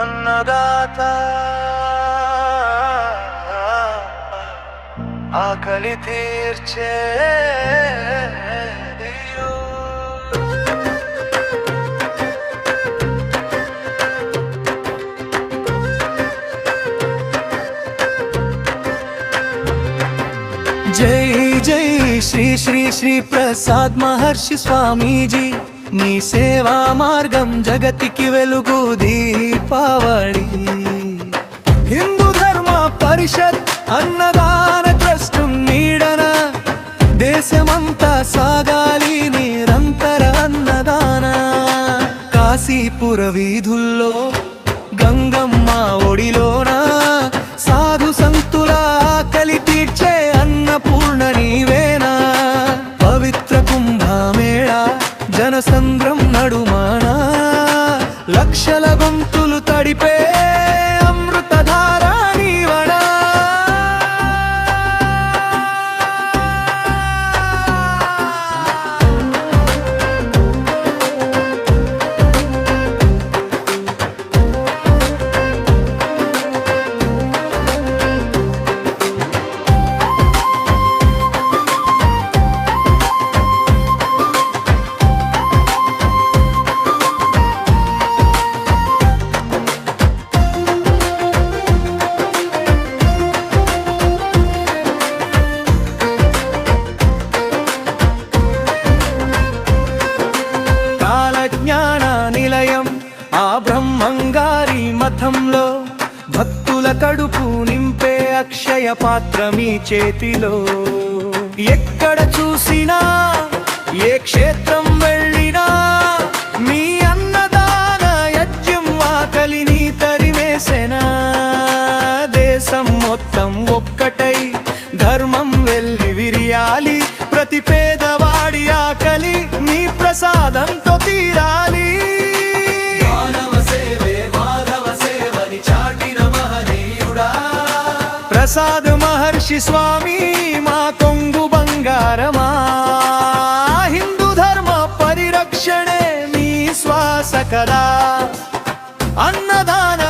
అన్నదాత. ఆకలి తీర్చే జై జై శ్రీ శ్రీ శ్రీ ప్రసాద్ మహర్షి స్వామీజీ. నీ సేవా మార్గం జగతికి వెలుగు దీపావళి. హిందూ ధర్మ పరిషత్ అన్నదాన ట్రస్ట్ నీడన దేశమంతా సాగాలి నిరంతర అన్నదాన. కాశీపుర వీధుల్లో నడుమానా? లక్షల గొంతులు తడిపే ఆ బ్రహ్మంగారి మఠంలో భక్తుల కడుపు నింపే అక్షయ పాత్ర మీ చేతిలో. ఎక్కడ చూసినా ఏ క్షేత్రం వెళ్ళినా మీ అన్నదాన యజ్ఞం ఆకలిని తరివేసెనా దేశం మొత్తం ఒక్కటై ధర్మం వెళ్ళి విరియాలి ప్రతి పేదవాడి ఆకలి మీ ప్రసాదం ప్రసాద్ మహర్షి స్వామి మా కొంగు బంగారమా? హిందూ ధర్మ పరిరక్షణే మీ శ్వాస కదా. అన్నదాన